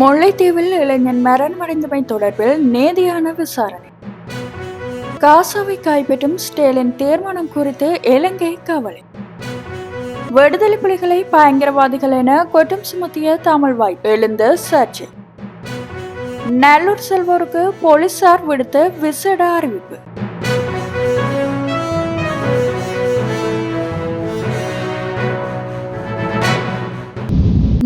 முல்லைத்தீவில் இளைஞன் மரணமடைந்தமை தொடர்பில் நேதியான விசாரணை. காசாவை கைப்பற்றும் ஸ்டேலின் தீர்மானம் குறித்து இலங்கை கவலை. விடுதலை புலிகளை பயங்கரவாதிகள் என குற்றம் சுமத்திய தமிழ் வாய்ப்பு எழுந்த சர்ச்சை. நல்லூர் செல்வோருக்கு போலீசார் விடுத்த விசேட அறிவிப்பு.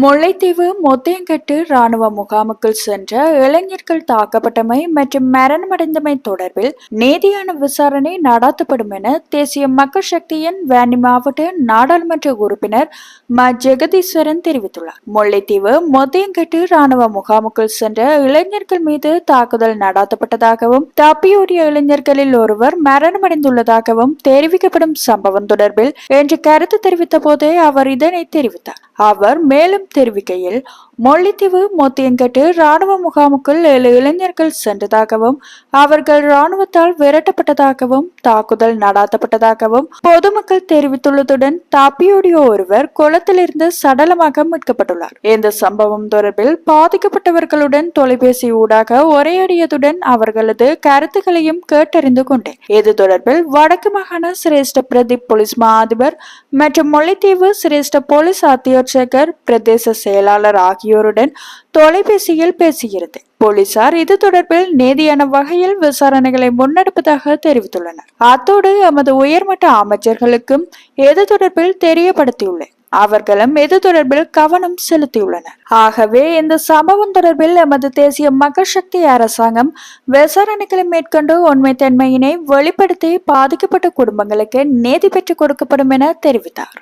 முல்லைத்தீவு மொத்தையங்கட்டு ராணுவ முகாமுக்குள் சென்ற இளைஞர்கள் தாக்கப்பட்டமை மற்றும் மரணமடைந்தமை தொடர்பில் நீதியான விசாரணை நடாத்தப்படும் என தேசிய மக்கள் சக்தியின் வேண்டி மாவட்ட நாடாளுமன்ற உறுப்பினர் ம. ஜெகதீஸ்வரன் தெரிவித்துள்ளார். முல்லைத்தீவு மொத்தையங்கட்டு ராணுவ முகாமுக்குள் சென்ற இளைஞர்கள் மீது தாக்குதல் நடாத்தப்பட்டதாகவும் தப்பியோடிய இளைஞர்களில் ஒருவர் மரணமடைந்துள்ளதாகவும் தெரிவிக்கப்படும் சம்பவம் தொடர்பில் என்று கருத்து தெரிவித்த போதே அவர் இதனை தெரிவித்தார். அவர் மேலும் தெரிவிக்கையில் முல்லைத்தீவு மோத்தியங்கட்டு இராணுவ முகாமுக்குள் ஏழு இளைஞர்கள் சென்றதாகவும் அவர்கள் இராணுவத்தால் விரட்டப்பட்டதாகவும் தாக்குதல் நடாத்தப்பட்டதாகவும் பொதுமக்கள் தெரிவித்துள்ளதுடன் தப்பியோடிய ஒருவர் குளத்திலிருந்து சடலமாக மீட்கப்பட்டுள்ளார். இந்த சம்பவம் தொடர்பில் பாதிக்கப்பட்டவர்களுடன் தொலைபேசி ஊடாக உரையாடியதுடன் அவர்களது கருத்துக்களையும் கேட்டறிந்து கொண்டேன். இது தொடர்பில் வடக்கு மாகாண சிரேஷ்ட பிரதீப் போலீஸ் மா அதிபர் மற்றும் முல்லைத்தீவு சிரேஷ்ட போலீஸ் அத்தியட்சகர் பிரதேச செயலாளர் ஆகியோருடன் தொலைபேசியில் பேசுகிறது. போலீசார் இது தொடர்பில் நேதியான வகையில் விசாரணைகளை முன்னெடுப்பதாக தெரிவித்துள்ளனர். அத்தோடு எமது உயர்மட்ட அமைச்சர்களுக்கும் இது தொடர்பில் தெரியப்படுத்தியுள்ளேன். அவர்களும் இது தொடர்பில் கவனம் செலுத்தியுள்ளனர். ஆகவே இந்த சம்பவம் தொடர்பில் எமது தேசிய மக்கள் சக்தி அரசாங்கம் விசாரணைகளை மேற்கொண்டு உண்மைத்தன்மையினை வெளிப்படுத்தி பாதிக்கப்பட்ட குடும்பங்களுக்கு நீதி பெற்றுக் கொடுக்கப்படும் என தெரிவித்தார்.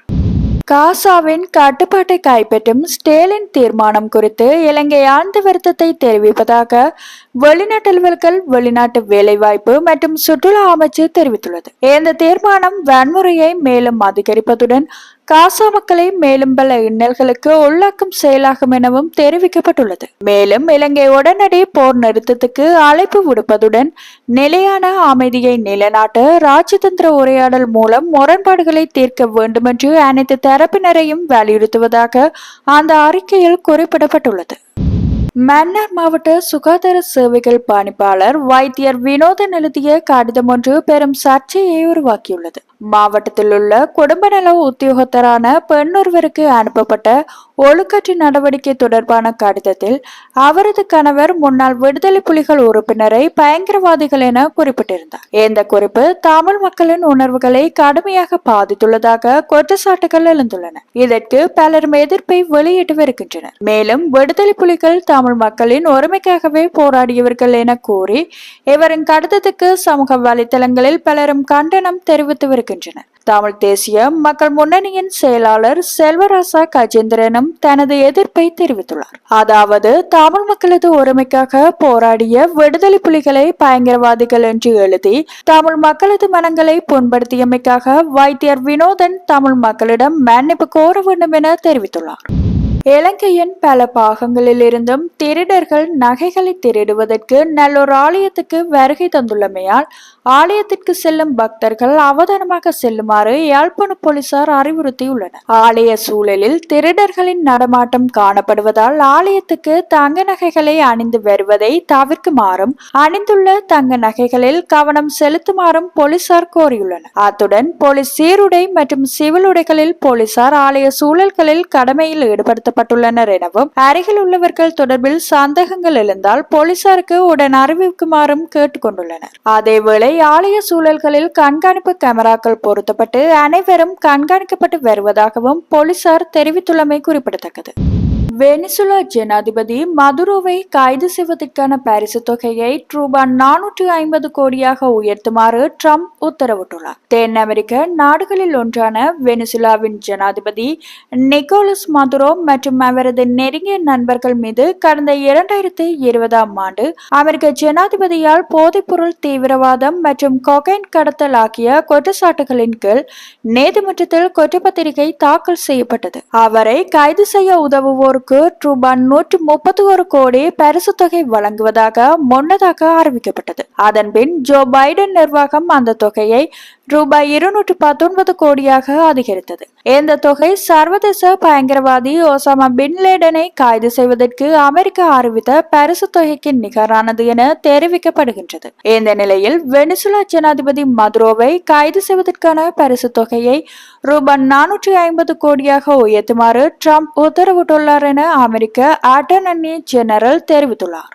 காசாவின் கட்டுப்பாட்டை கைப்பற்றும் ஸ்டேலின் தீர்மானம் குறித்து இலங்கை ஆழ்ந்த வருத்தத்தை தெரிவிப்பதாக வெளிநாட்டு அலுவல்கள் வெளிநாட்டு வேலைவாய்ப்பு மற்றும் சுற்றுலா அமைச்சு தெரிவித்துள்ளது. இந்த தீர்மானம் வன்முறையை மேலும் அதிகரிப்பதுடன் காசா மக்களை மேலும் பல இன்னல்களுக்கு உள்ளாக்கும் செயலாகும் எனவும் தெரிவிக்கப்பட்டுள்ளது. மேலும் இலங்கை உடனடி போர் நிறுத்தத்துக்கு அழைப்பு விடுப்பதுடன் நிலையான அமைதியை நிலைநாட்ட ராஜதந்திர உரையாடல் மூலம் முரண்பாடுகளை தீர்க்க வேண்டுமென்று அனைத்து தரப்பினரையும் வலியுறுத்துவதாக அந்த அறிக்கையில் குறிப்பிடப்பட்டுள்ளது. மன்னார் மாவட்ட சுகாதார சேவைகள் பணிப்பாளர் வைத்தியர் வினோதன் எழுதிய கடிதம் ஒன்று பெரும் சர்ச்சையை உருவாக்கியுள்ளது. மாவட்டத்தில் உள்ள குடும்ப நல உத்தியோகத்தரான பெண்ணொருவருக்கு அனுப்பப்பட்ட ஒழுக்கற்று நடவடிக்கை தொடர்பான கடிதத்தில் அவரது கணவர் முன்னாள் விடுதலை புலிகள் உறுப்பினரை பயங்கரவாதிகள் என குறிப்பிட்டிருந்தார். இந்த குறிப்பு தமிழ் மக்களின் உணர்வுகளை கடுமையாக பாதித்துள்ளதாக குற்றச்சாட்டுகள் எழுந்துள்ளன. இதற்கு பலரும் எதிர்ப்பை வெளியிட்டு வருகின்றனர். மேலும் விடுதலை புலிகள் தமிழ் மக்களின் ஒருமைக்காகவே போராடியவர்கள் என கூறி இவரின் கடிதத்துக்கு சமூக வலைதளங்களில் பலரும் கண்டனம் தெரிவித்து வருகின்றனர். தமிழ் தேசிய மக்கள் முன்னணியின் செயலாளர் செல்வராசா கஜேந்திரனும் தனது எதிர்ப்பை தெரிவித்துள்ளார். அதாவது தமிழ் மக்களது ஒருமைக்காக போராடிய விடுதலை புலிகளை பயங்கரவாதிகள் என்று எழுதி தமிழ் மக்களது மனங்களை புண்படுத்தியமைக்காக வைத்தியர் வினோதன் தமிழ் மக்களிடம் மன்னிப்பு கோர வேண்டும் என தெரிவித்துள்ளார். இலங்கையின் பல பாகங்களிலிருந்தும் திருடர்கள் நகைகளை திருடுவதற்கு நல்லோர் ஆலயத்துக்கு வருகை தந்துள்ளமையால் ஆலயத்திற்கு செல்லும் பக்தர்கள் அவதானமாக செல்லுமாறு யாழ்ப்பாண போலீசார் அறிவுறுத்தியுள்ளனர். ஆலய சூழலில் திருடர்களின் நடமாட்டம் காணப்படுவதால் ஆலயத்துக்கு தங்க நகைகளை அணிந்து வருவதை தவிர்க்குமாறும் அணிந்துள்ள தங்க நகைகளில் கவனம் செலுத்துமாறும் போலீசார் கோரியுள்ளனர். அத்துடன் போலீஸ் சீருடை மற்றும் சிவில் உடைகளில் போலீசார் ஆலய சூழல்களில் கடமையில் ஈடுபடுத்தப்பட்டுள்ளனர் எனவும் அருகில் உள்ளவர்கள் தொடர்பில் சந்தேகங்கள் இருந்தால் போலீசாருக்கு உடன் அறிவிக்குமாறும் கேட்டுக்கொண்டுள்ளனர். அதேவேளை ஆலய சூழல்களில் கண்காணிப்பு கேமராக்கள் பொருத்தப்பட்டு அனைவரும் கண்காணிக்கப்பட்டு வருவதாகவும் போலீசார் தெரிவித்துள்ளமை குறிப்பிடத்தக்கது. வெனிசுலா ஜனாதிபதி மதுரோவை கைது செய்வதற்கான பரிசு தொகையை ரூபாய் நானூற்று ஐம்பது கோடியாக உயர்த்துமாறு ட்ரம்ப் உத்தரவிட்டுள்ளார். தென் அமெரிக்க நாடுகளில் ஒன்றான வெனிசுலாவின் ஜனாதிபதி நிக்கோலஸ் மதுரோ மற்றும் அவரது நெருங்கிய நண்பர்கள் மீது கடந்த இரண்டாயிரத்தி இருபதாம் ஆண்டு அமெரிக்க ஜனாதிபதியால் போதைப்பொருள் தீவிரவாதம் மற்றும் கொகைன் கடத்தல் ஆகிய குற்றச்சாட்டுகளின் கீழ் நீதிமன்றத்தில் குற்றப்பத்திரிகை தாக்கல் செய்யப்பட்டது. அவரை கைது செய்ய உதவுவோர் உதவுவோருக்கு ரூபாய் நூற்று முப்பத்தி ஒரு கோடி பரிசு தொகை வழங்குவதாக முன்னதாக அறிவிக்கப்பட்டது. அதன்பின் ஜோ பைடன் நிர்வாகம் அந்த தொகையை ரூபாய் இருநூற்று பத்தொன்பது கோடியாக அதிகரித்தது. இந்த தொகை சர்வதேச பயங்கரவாதி ஒசாமா பின் லேடனை கைது செய்வதற்கு அமெரிக்கா அறிவித்த பரிசு தொகைக்கு நிகரானது என தெரிவிக்கப்படுகின்றது. இந்த நிலையில் வெனிசுலா ஜனாதிபதி மதுரோவை கைது செய்வதற்கான பரிசு தொகையை ரூபாய் நானூற்றி ஐம்பது கோடியாக உயர்த்துமாறு ட்ரம்ப் உத்தரவிட்டுள்ளார் என அமெரிக்க அட்டர்னி ஜெனரல் தெரிவித்துள்ளார்.